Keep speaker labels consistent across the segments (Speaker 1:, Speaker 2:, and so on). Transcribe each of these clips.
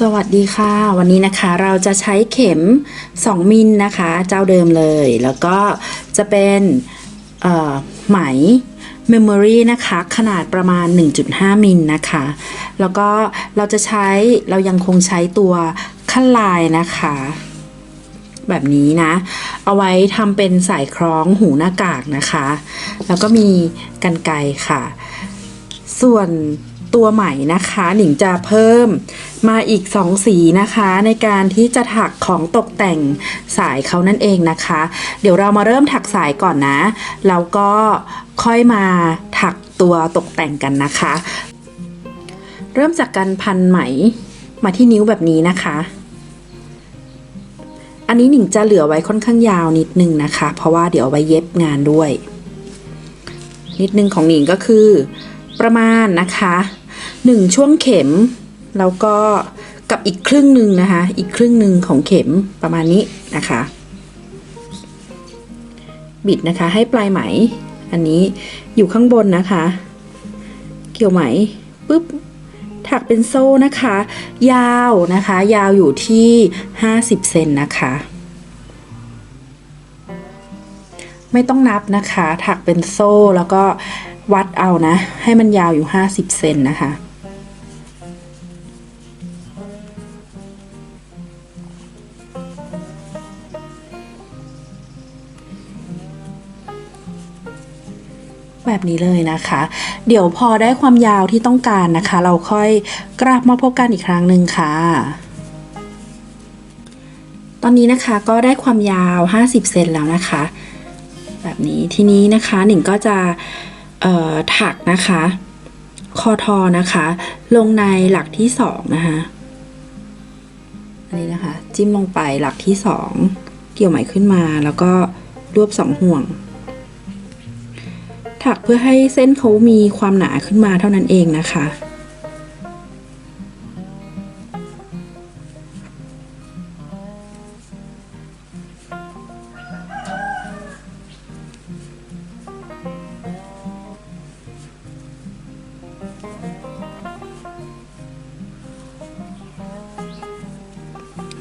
Speaker 1: สวัสดีค่ะ วันนี้นะคะเราจะใช้เข็ม 2 มิลนะคะ เจ้าเดิมเลย แล้วก็จะเป็นเอ่อไหม Memory นะคะ ขนาดประมาณ 1.5 มิลนะคะ แล้วก็เราจะใช้เรายังคงใช้ตัวขั้นลายนะคะ แบบนี้นะ เอาไว้ทำเป็นสายคล้องหูหน้ากากนะคะ แล้วก็มีกันไกค่ะ ส่วน ตัวใหม่นะคะ หนิงจะเพิ่มมาอีก 2 สีนะคะ ในการที่จะถักของตกแต่งสายเขานั่นเองนะคะ เดี๋ยวเรามาเริ่มถักสายก่อนนะแล้วก็ค่อยมาถักตัวตกแต่งกันนะคะ เริ่มจากการพันไหมมาที่นิ้วแบบนี้นะคะ อันนี้หนิงจะเหลือไว้ค่อนข้างยาวนิดนึงนะคะ เพราะว่าเดี๋ยวเอาไว้เย็บงานด้วย นิดนึงของหนิงก็คือประมาณนะคะ หนึ่งช่วงเข็ม แล้วก็กับอีกครึ่งหนึ่งนะคะ อีกครึ่งหนึ่งของเข็มประมาณนี้นะคะ บิดนะคะให้ปลายไหม อันนี้อยู่ข้างบนนะคะ เกี่ยวไหมปุ๊บถักเป็นโซ่นะคะ ยาวนะคะ ยาวอยู่ที่ 50 เซนนะคะ ไม่ต้องนับนะคะ ถักเป็นโซ่แล้วก็วัดเอานะ ให้มันยาวอยู่ 50 เซนนะคะ นี้เลยนะคะ เดี๋ยวพอได้ความยาวที่ต้องการนะคะ เราค่อยกลับมาพบกันอีกครั้งหนึ่งค่ะตอนนี้นะคะก็ได้ความยาว 50 เซนแล้วนะคะ แบบนี้ทีนี้นะคะหนิงก็จะถักนะคะ คอทอนะคะ ลงในหลักที่สองนะคะอันนี้นะคะ จิ้มลงไปหลักที่สองเกี่ยวไหมขึ้นมาแล้วก็รวบสองห่วง ถักเพื่อให้เส้นเขามีความหนาขึ้นมาเท่านั้นเองนะคะ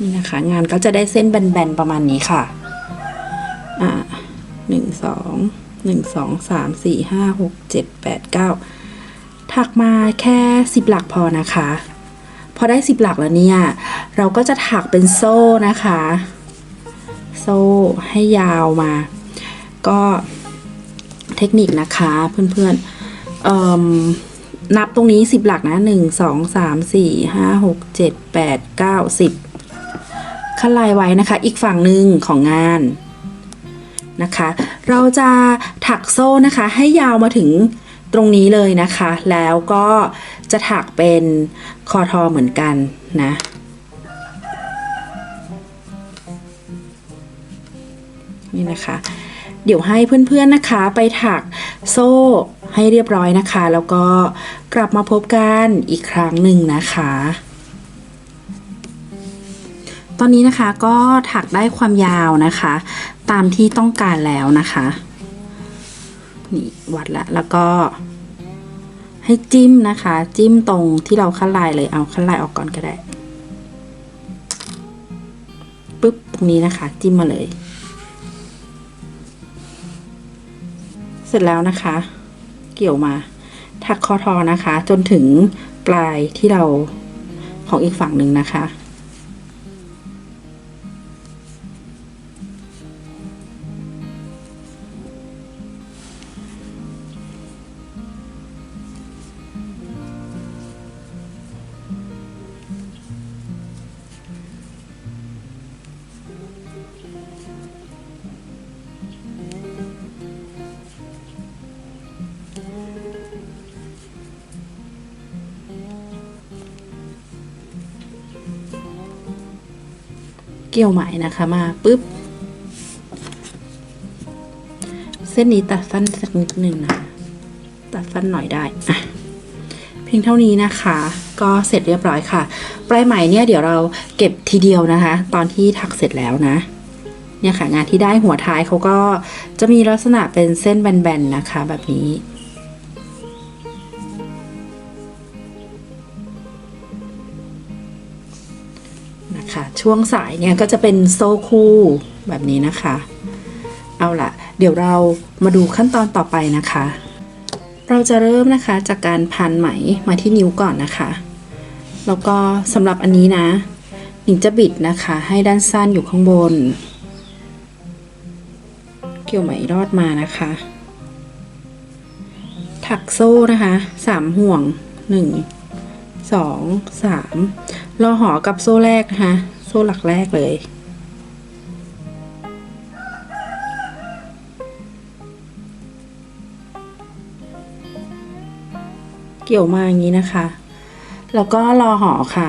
Speaker 1: นี่นะคะงานก็จะได้เส้นแบนๆประมาณนี้ค่ะ อ่าหนึ่งสอง หนึ่งสองสามสี่ห้าหกเจ็ดแปดเก้าถักมาแค่สิบหลักพอนะคะ พอได้สิบหลักแล้วเนี่ย เราก็จะถักเป็นโซ่นะคะ โซ่ให้ยาวมา ก็เทคนิคนะคะเพื่อนๆเอ่มนับตรงนี้สิบหลักนะหนึ่งสองสามสี่ห้าหกเจ็ดแปดเก้าสิบขั้นลายไว้นะคะ อีกฝั่งหนึ่งของงาน นะคะ เราจะถักโซ่นะคะให้ยาวมาถึงตรงนี้เลยนะคะ แล้วก็จะถักเป็นคอทอเหมือนกันนะนี่นะคะ เดี๋ยวให้เพื่อนๆนะคะไปถักโซ่ให้เรียบร้อยนะคะ แล้วก็กลับมาพบกันอีกครั้งหนึ่งนะคะ ตอนนี้นะคะก็ถักได้ความยาวนะคะ ตามที่ต้องการแล้วนะคะนี่วัดละแล้วก็ ให้จิ้มนะคะ จิ้มตรงที่เราขั้นลายเลยเอาขั้นลายออกก่อนก็ได้ปุ๊บตรงนี้นะคะ จิ้มมาเลย เสร็จแล้วนะคะ เกี่ยวมา ถักคอทอนะคะ จนถึงปลายที่เราของอีกฝั่งหนึ่งนะคะ เกี่ยวไหมนะคะมาปุ๊บ เส้นนี้ตัดสั้นสักนิดหนึ่งนะ ตัดสั้นหน่อยได้อะเพียงเท่านี้นะคะ ก็เสร็จเรียบร้อยค่ะ ปลายไหมเนี่ยเดี๋ยวเราเก็บทีเดียวนะคะ ตอนที่ถักเสร็จแล้วนะเนี่ยค่ะงานที่ได้หัวท้ายเขาก็จะมีลักษณะเป็นเส้นแบนๆนะคะแบบนี้ ช่วงสายเนี่ยก็จะเป็นโซ่คู่แบบนี้นะคะ เอาละเดี๋ยวเรามาดูขั้นตอนต่อไปนะคะ เราจะเริ่มนะคะจากการพันไหมมาที่นิ้วก่อนนะคะ แล้วก็สำหรับอันนี้นะหนิงจะบิดนะคะ ให้ด้านสั้นอยู่ข้างบน เกี่ยวไหมรอดมานะคะ ถักโซ่นะคะสามห่วงหนึ่งสองสามรอหอกับโซ่แรกนะคะ โซ่หลักแรกเลย เกี่ยวมาอย่างนี้นะคะ แล้วก็รอห่อค่ะ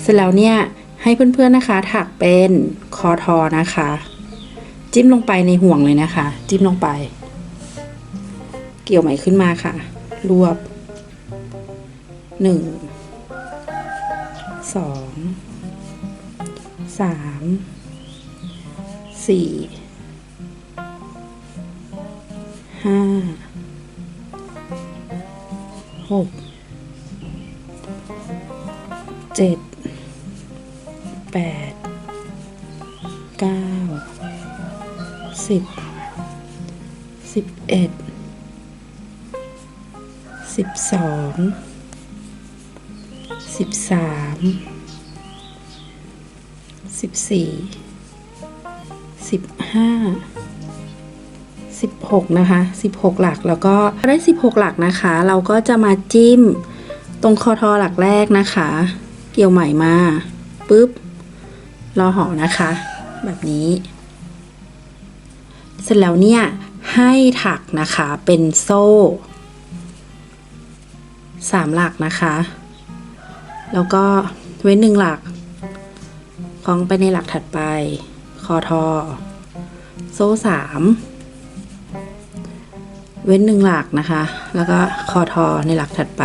Speaker 1: เสร็จแล้วเนี่ยให้เพื่อนๆนะคะ ถักเป็นคอทอนะคะ จิ้มลงไปในห่วงเลยนะคะ จิ้มลงไป เกี่ยวไหมขึ้นมาค่ะ รวบหนึ่ง สองสามสี่ห้าหกเจ็ดแปดเก้าสิบสิบเอ็ดสิบสองสิบสาม สิบสี่สิบห้าสิบหกนะคะสิบหกหลักแล้วก็ได้สิบหกหลักนะคะ เราก็จะมาจิ้มตรงคอทอหลักแรกนะคะ เกี่ยวใหม่มาปุ๊บรอห่อนะคะ แบบนี้ เสร็จแล้วเนี่ยให้ถักนะคะเป็นโซ่สามหลักนะคะ แล้วก็เว้นหนึ่งหลักคล้องไปในหลักถัดไป คอทอ โซ่สามเว้นหนึ่งหลักนะคะ แล้วก็คอทอในหลักถัดไป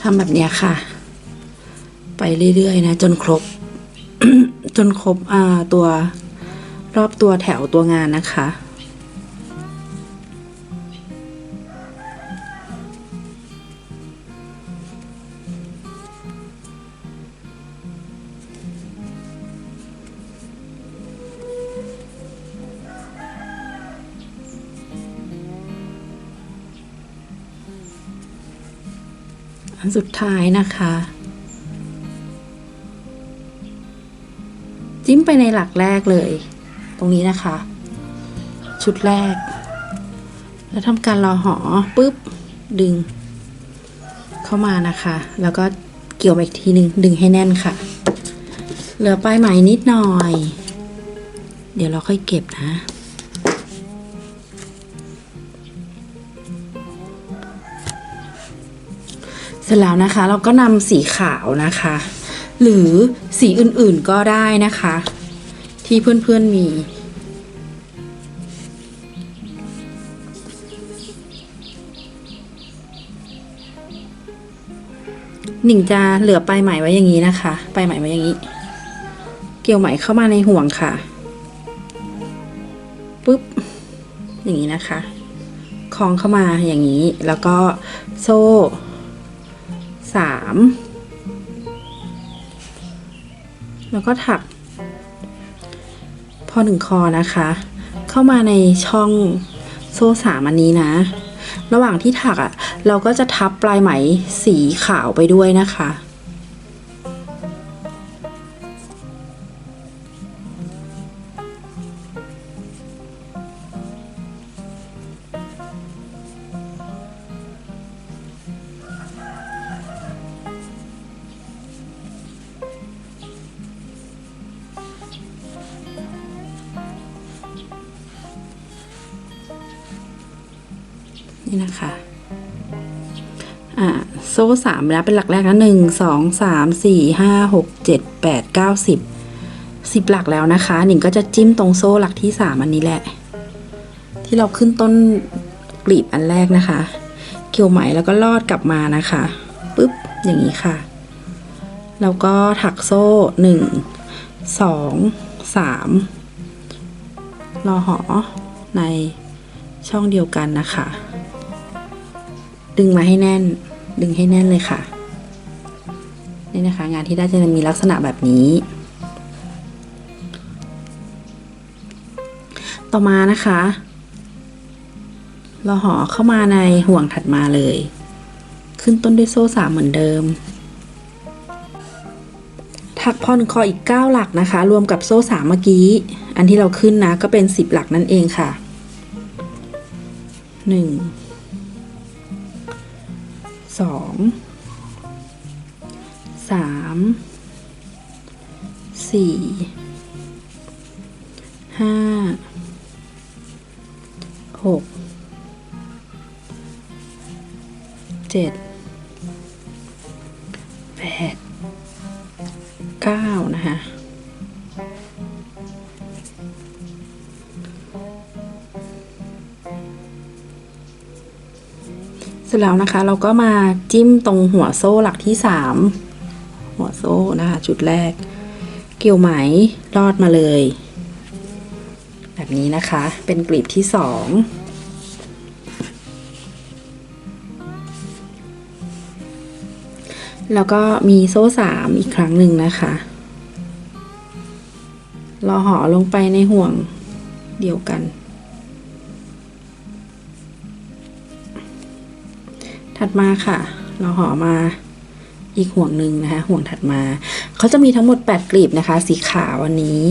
Speaker 1: ทำแบบนี้ค่ะ ไปเรื่อยๆนะ จนครบ จนครบตัว รอบตัวแถวตัวงานนะคะ อันสุดท้ายนะคะจิ้มไปในหลักแรกเลย รงนี้นะคะ ชุดแรก แล้วทำการรอหอปุ๊บดึง เข้ามานะคะ แล้วก็เกี่ยวอีกทีหนึ่งดึงให้แน่นค่ะ เหลือปลายไหมนิดหน่อย เดี๋ยวเราค่อยเก็บนะเสร็จแล้วนะคะเราก็นำสีขาวนะคะ หรือสีอื่นๆก็ได้นะคะ ที่เพื่อนๆมี หนิงจะเหลือปลายไหมไว้อย่างนี้นะคะปลายไหมไว้อย่างนี้ เกี่ยวไหมเข้ามาในห่วงค่ะปุ๊บอย่างนี้นะคะคล้องเข้ามาอย่างนี้ แล้วก็โซ่สามแล้วก็ถัก พอหนึ่งคอนะคะ เข้ามาในช่องโซ่สามอันนี้นะ ระหว่างที่ถักอะ่ะเราก็จะทับปลายไหมสีขาวไปด้วยนะคะ นี่นะคะ อ่า โซ่สามแล้วเป็นหลักแรกนะหนึ่งสองสามสี่ห้าหกเจ็ดแปดเก้าสิบสิบหลักแล้วนะคะ หนิงก็จะจิ้มตรงโซ่หลักที่สามอันนี้แหละ ที่เราขึ้นต้นกลีบอันแรกนะคะ เกี่ยวไหมแล้วก็ลอดกลับมานะคะปุ๊บอย่างนี้ค่ะ แล้วก็ถักโซ่หนึ่งสองสามรอหอในช่องเดียวกันนะคะ ดึงมาให้แน่น ดึงให้แน่นเลยค่ะ นี่นะคะ งานที่ได้จะมีลักษณะแบบนี้ ต่อมานะคะ เราห่อเข้ามาในห่วงถัดมาเลย ขึ้นต้นด้วยโซ่สามเหมือนเดิม ถักพอหนึ่งคออีก 9 หลักนะคะ รวมกับโซ่สามเมื่อกี้ อันที่เราขึ้นนะ ก็เป็น 10 หลักนั่นเองค่ะ 1 2 3 4 5 6 7 8 9นะคะ สร็จแล้วนะคะเราก็มาจิ้มตรงหัวโซ่หลักที่สามหัวโซ่นะคะ จุดแรก เกี่ยวไหมลอดมาเลย แบบนี้นะคะ เป็นกลีบที่สองแล้วก็มีโซ่สามอีกครั้งหนึ่งนะคะ เราห่อลงไปในห่วงเดียวกัน ถัดมาค่ะ เราห่อมาอีกห่วงหนึ่งนะคะ ห่วงถัดมา เขาจะมีทั้งหมด 8 กลีบนะคะ สีขาวอันนี้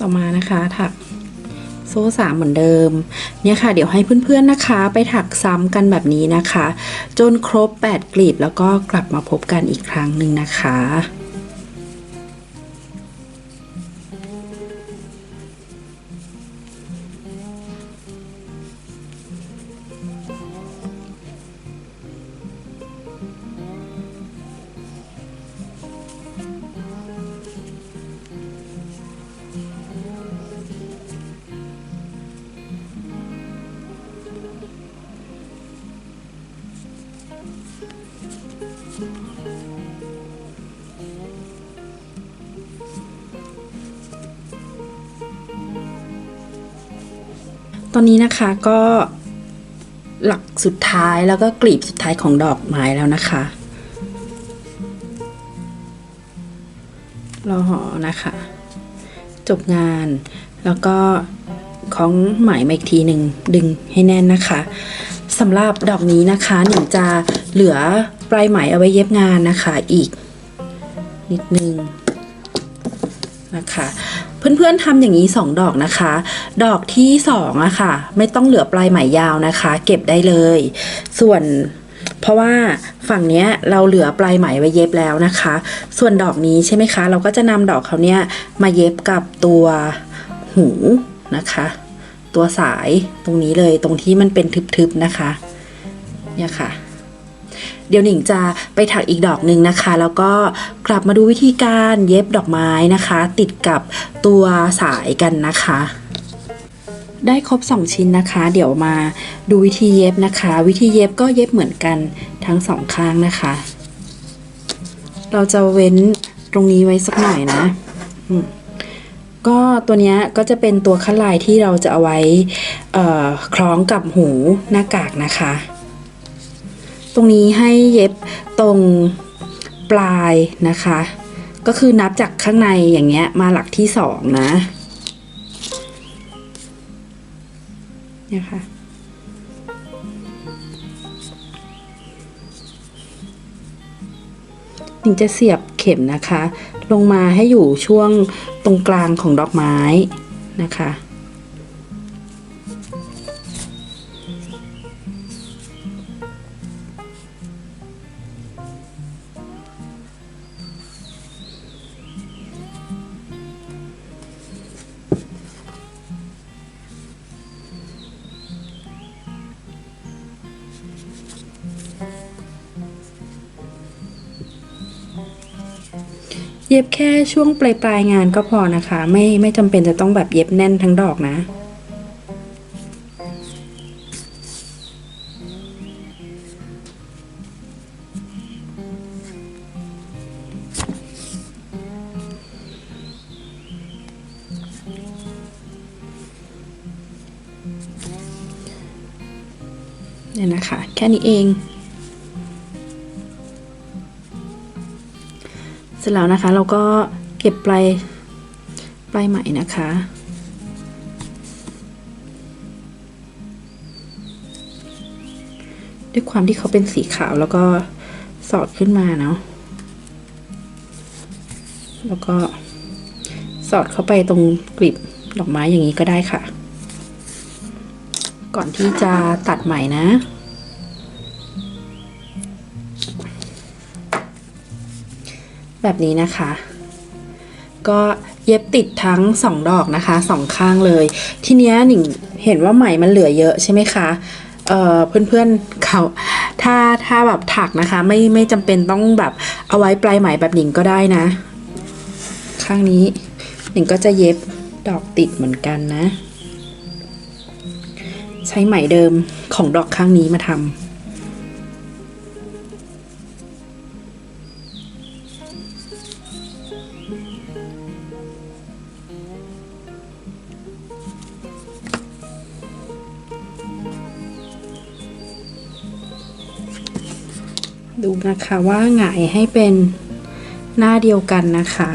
Speaker 1: ต่อมานะคะถักโซ่สามเหมือนเดิม เนี่ยค่ะ เดี๋ยวให้เพื่อนๆนะคะ ไปถักซ้ำกันแบบนี้นะคะ จนครบ 8 กลีบแล้วก็กลับมาพบกันอีกครั้งหนึ่งนะคะ ตอนนี้นะคะก็หลักสุดท้ายแล้วก็กลีบสุดท้ายของดอกไม้แล้วนะคะรอหอนะคะ จบงานแล้วก็ของไหมมาอีกทีหนึ่งดึงให้แน่นนะคะสำหรับดอกนี้นะคะหนิงจะเหลือปลายไหมเอาไว้เย็บงานนะคะอีก นิดนึงนะคะ เพื่อนๆทำอย่างนี้ 2 ดอกนะคะ ดอกที่2อะค่ะ ไม่ต้องเหลือปลายไหมยาวนะคะ เก็บได้เลย ส่วนเพราะว่าฝั่งเนี้ยเราเหลือปลายไหมไว้เย็บแล้วนะคะ ส่วนดอกนี้ใช่ไหมคะ เราก็จะนำดอกเขาเนี้ยมาเย็บกับตัวหูนะคะ ตัวสายตรงนี้เลยตรงที่มันเป็นทึบๆนะคะ เนี่ยค่ะ เดี๋ยวหนิงจะไปถักอีกดอกหนึ่งนะคะ แล้วก็กลับมาดูวิธีการเย็บดอกไม้นะคะ ติดกับตัวสายกันนะคะ ได้ครบ 2 ชิ้นนะคะ เดี๋ยวมาดูวิธีเย็บนะคะ วิธีเย็บก็เย็บเหมือนกันทั้งสองข้างนะคะ เราจะเว้นตรงนี้ไว้สักหน่อยนะก็ตัวนี้ก็จะเป็นตัวคัดลายที่เราจะเอาไว้คล้องกับหูหน้ากากนะคะ ตรงนี้ให้เย็บตรงปลายนะคะ ก็คือนับจากข้างในอย่างเงี้ยมาหลักที่สองนะเนี่ยค่ะถึงจะเสียบเข็มนะคะ ลงมาให้อยู่ช่วงตรงกลางของดอกไม้นะคะ ย็บแค่ช่วงปลายปลายงานก็พอนะคะ ไม่ไม่จำเป็นจะต้องแบบเย็บแน่นทั้งดอกนะเนี่ยนะคะ แค่นี้เอง ร็จแล้วนะคะ เราก็เก็บปลายปลายไหมนะคะ ด้วยความที่เขาเป็นสีขาวแล้วก็สอดขึ้นมาเนาะแล้วก็สอดเข้าไปตรงกลีบดอกไม้อย่างนี้ก็ได้ค่ะ ก่อนที่จะตัดไหม่นะ แบบนี้นะคะ ก็เย็บติดทั้งสองดอกนะคะสองข้างเลย ทีเนี้ยหนิงเห็นว่าไหมมันเหลือเยอะใช่ไหมคะเอ่อเพื่อนๆเขาถ้าถ้าแบบถักนะคะ ไม่ไม่จำเป็นต้องแบบเอาไว้ปลายไหมแบบหนิงก็ได้นะ ข้างนี้หนิงก็จะเย็บดอกติดเหมือนกันนะ ใช้ไหมเดิมของดอกข้างนี้มาทำ นะคะว่าหงายให้เป็นหน้าเดียวกันนะคะ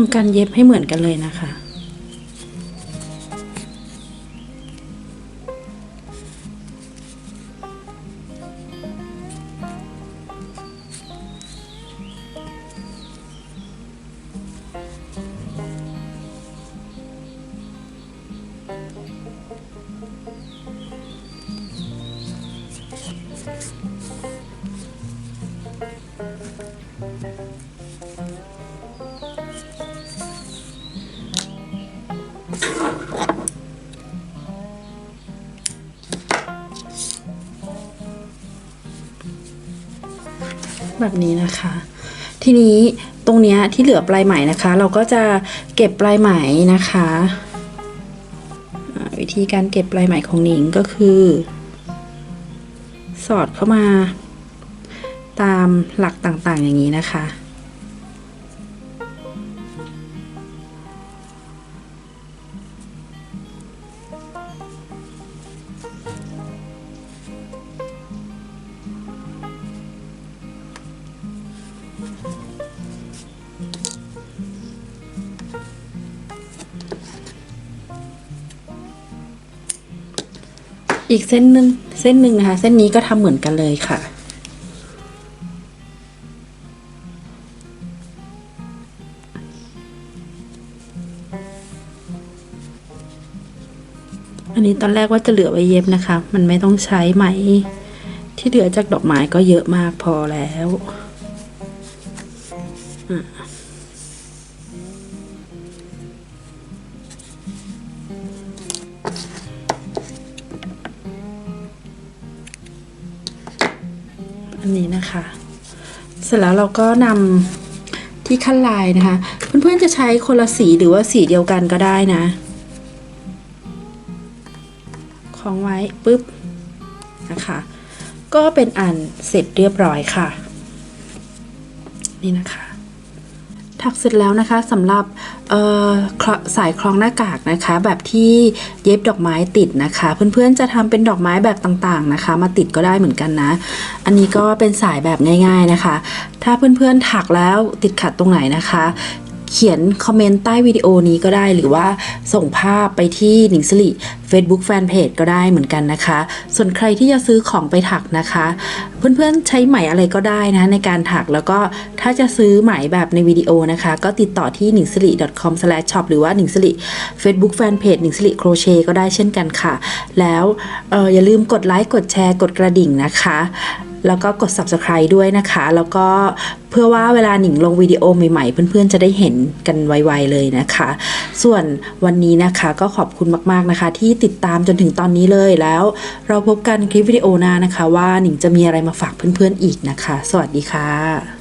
Speaker 1: ทำการเย็บให้เหมือนกันเลยนะคะ แบบนี้นะคะ ทีนี้ตรงเนี้ยที่เหลือปลายไหมนะคะ เราก็จะเก็บปลายไหมนะคะ วิธีการเก็บปลายไหมของหนิงก็คือ สอดเข้ามา ตามหลักต่างๆอย่างนี้นะคะ อีกเส้นหนึ่งเส้นหนึ่งนะคะ เส้นนี้ก็ทำเหมือนกันเลยค่ะ อันนี้ตอนแรกว่าจะเหลือไว้เย็บนะคะ มันไม่ต้องใช้ไหม ที่เหลือจากดอกไม้ก็เยอะมากพอแล้วอะ อันนี้นะคะ เสร็จแล้วเราก็นำที่ขั้นลายนะคะ เพื่อนๆจะใช้คนละสีหรือว่าสีเดียวกันก็ได้นะคล้องไว้ปุ๊บนะคะ ก็เป็นอันเสร็จเรียบร้อยค่ะ นี่นะคะ ถักเสร็จแล้วนะคะสำหรับ สายคล้องหน้ากากนะคะ แบบที่เย็บดอกไม้ติดนะคะ เพื่อนๆจะทำเป็นดอกไม้แบบต่างๆนะคะ มาติดก็ได้เหมือนกันนะ อันนี้ก็เป็นสายแบบง่าย ๆนะคะ ถ้าเพื่อนๆถักแล้วติดขัดตรงไหนนะคะ เขียนคอมเมนต์ใต้วิดีโอนี้ก็ได้ หรือว่าส่งภาพไปที่หนิงสิริ Facebook Fanpage ก็ได้เหมือนกันนะคะ ส่วนใครที่จะซื้อของไปถักนะคะ เพื่อนๆใช้ไหมอะไรก็ได้นะในการถักแล้วก็ถ้าจะซื้อไหมแบบในวิดีโอนะคะ ก็ติดต่อที่หนิงสิริ .com/shop หรือว่าหนิงสิริ Facebook Fanpage หนิงสิริโครเชต์ก็ได้เช่นกันค่ะ แล้วอออย่าลืมกดไลค์กดแชร์กดกระดิ่งนะคะ แล้วก็กด subscribe ด้วยนะคะ แล้วก็เพื่อว่าเวลาหนิงลงวิดีโอใหม่ๆ เพื่อนๆ จะได้เห็นกันไวๆเลยนะคะ ส่วนวันนี้นะคะก็ขอบคุณมากๆนะคะ ที่ติดตามจนถึงตอนนี้เลยแล้ว เราพบกันคลิปวิดีโอหน้านะคะ ว่าหนิงจะมีอะไรมาฝากเพื่อนๆอีกนะคะ สวัสดีค่ะ